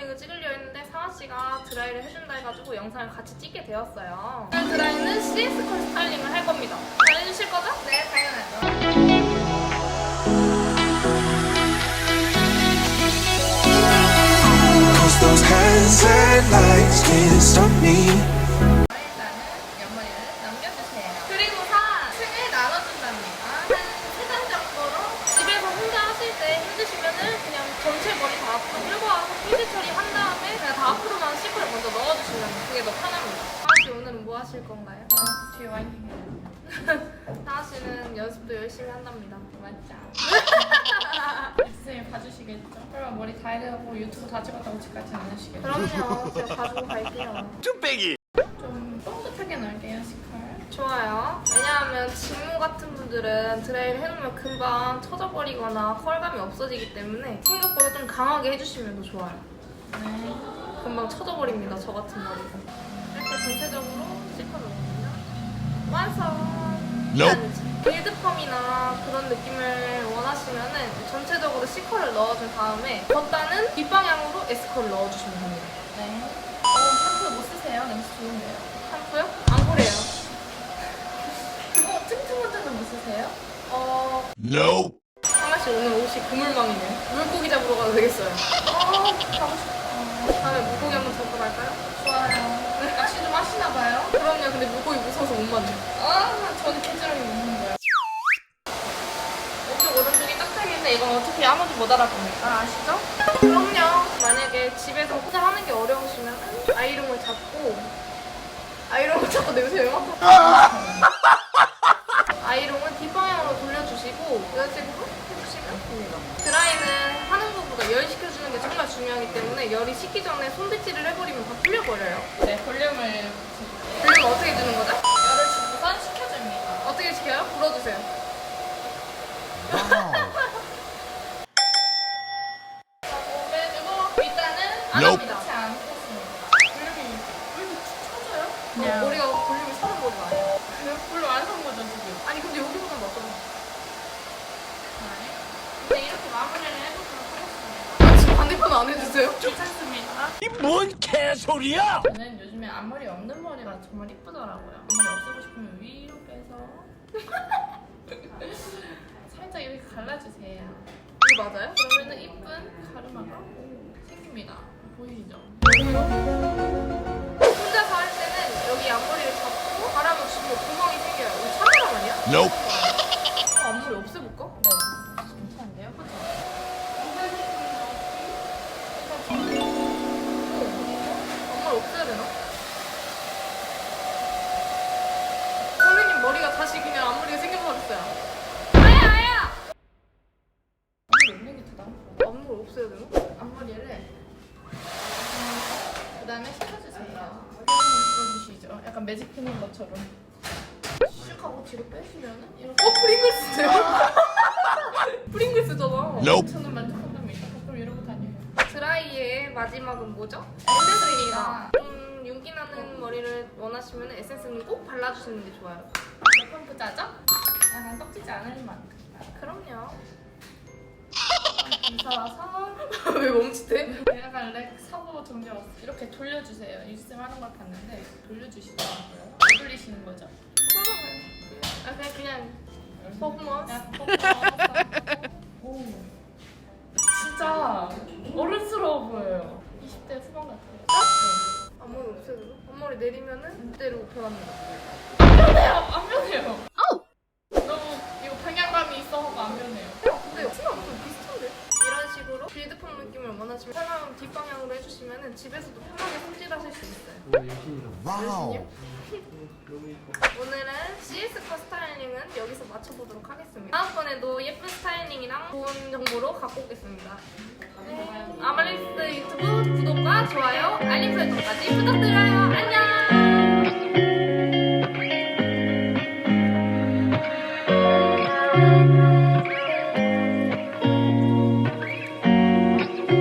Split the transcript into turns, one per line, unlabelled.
스타일링을 찍으려 했는데 상아 씨가 드라이를 해준다 해가지고 영상을 같이 찍게 되었어요. 오늘 드라이는 CS 컬 스타일링을 할 겁니다. 잘 해주실 거죠? 네, 당연하죠.
Cause those hands and lights can't stop me.
일단은 옆머리를 남겨주세요. 그리고서 층을 나눠준답니다. 한 세 단 정도로 집에서 혼자 하실 때 힘드시면은 그냥 머리 다 앞으로 끌고 와서 필드 처리한 다음에 그냥 다 앞으로만 시컬을 먼저 넣어주시면 그게 더 편합니다. 씨 오늘은 뭐 하실 건가요?
아, 뒤에 와 있는 게
하하 씨는 연습도 열심히 한답니다.
맞죠? 선생님 봐주시겠죠? 설마 머리 다 해내고 유튜브 다 찍었다고 집까지 안 하시겠죠?
그럼요. 제가 가지고 갈게요.
좀 뻥긋하게 날게요, 시컬.
좋아요. 왜냐하면 직무 같은 분들은 드라이를 해놓으면 금방 처져버리거나 컬감이 없어지기 때문에 생각보다 좀 강하게 해주시면 더 좋아요.
네.
금방 처져버립니다. 저 같은 머리는. 이렇게 전체적으로 씹어놓으면 완성. 일단 빌드펌이나 그런 느낌을 원하시면 은 전체적으로 C컬을 넣어준 다음에 겉단은 뒷방향으로 S컬을 넣어주시면 됩니다.
네. 어, 샴푸 못 쓰세요? 냄새 좋은데요.
샴푸요?
어,
Nope.
하나씩 오늘 옷이 그물망이네. 물고기 잡으러 가도 되겠어요.
어, 가고 싶어.
다음에 물고기 한번 잡으러 갈까요?
좋아요. 낚시 좀 하시나 봐요?
그럼요. 근데 물고기 무서워서 못 만져.
아, 저는 개지렁이 먹는 거예요.
왼쪽 오른 쪽이 딱딱인데 이건 어차피 아무도 못 알아보니까 아시죠? 그럼요. 만약에 집에서 혼자 하는 게 어려우시면 아이롱을 잡고 아이롱을 잡고 내보세요. 아 때문에 열이 식기 전에 손빗질을 해버리면 다 풀려버려요.
네, 볼륨을
그러면 어떻게 주는 거죠?
열을 주고선 식혀줍니다.
어떻게 시켜요? 불어주세요.
빼주고 일단은
안
Nope.
합니다.
그렇지 않겠습니다. 볼륨이 왜 이렇게 처져요?
어, 머리가 볼륨이 사는 머리가 아니에요.
볼륨 안산 거죠 지금?
아니 근데 여기보다 낫잖아.
네, 이렇게 마무리를 해보도록 하겠습니다.
아, 지금 반대편 안 해주세요?
괜찮습니다.
뭔 개소리야?
저는 요즘에 앞머리 없는 머리가 정말 이쁘더라고요. 앞머리 없애고 싶으면 위로 빼서 살짝 이렇게 갈라주세요.
이거 맞아요?
그러면은 이쁜 가르마가 생깁니다. 보이시죠?
혼자서 할 때는 여기 앞머리를 잡고 바람을 주면 구멍이 생겨요. 이거 차가람 아니야?
Nope.
어, 앞머리 없애볼까?
네. 괜찮은데요? 그쵸?
없애야 되나? 선생님 머리가 다시 그냥 앞머리가 생겨버렸어요. 아야 아야!
앞머리 없는 게 더 나은 거
앞머리 없애야 되나?
앞머리를 그 다음에 식혀주세요. 약간 매직 피는 것처럼 슉 하고 뒤로 빼시면은 이렇게
어 프링글스세요? 프링글스잖아.
Nope.
저는 만족한답니다.
드라이의 마지막은 뭐죠? 에센스입니다. 좀 윤기 나는 머리를 원하시면 에센스는 꼭 발라주시는 게 좋아요.
몇번 부자죠? 약간 떡지지 않을 만큼.
그럼요.
무서워서
왜 멈칫해?
약간 렉 사고 정지웠어. 이렇게 돌려주세요. 일씀 하는 걸 봤는데 돌려주시더라고요. 왜 돌리시는 거죠?
아 그냥 그냥 퍼포먼스.
약간. 오. 진짜 어른스러워 보여요. 20대 후반 같아요. 네.
앞머리 없애도 앞머리 내리면은 그대로 변합니다.
안 변해요. 안 변해요. 너무 이거 방향감이 있어서 안 변해요.
근데 옆이랑 좀 비슷한데? 이런 식으로 빌드펌 느낌을 원하시면 편한 뒷방향으로 해주시면 집에서도 편하게 손질하실 수 있어요.
Wow.
오늘은 CS 컷 스타일링은 여기서 마쳐보도록 하겠습니다. 다음번에도 예쁜 스타일링이랑 좋은 정보로 갖고 오겠습니다. 네. 아말리스 유튜브 구독과 좋아요, 알림 설정까지 부탁드려요. 안녕!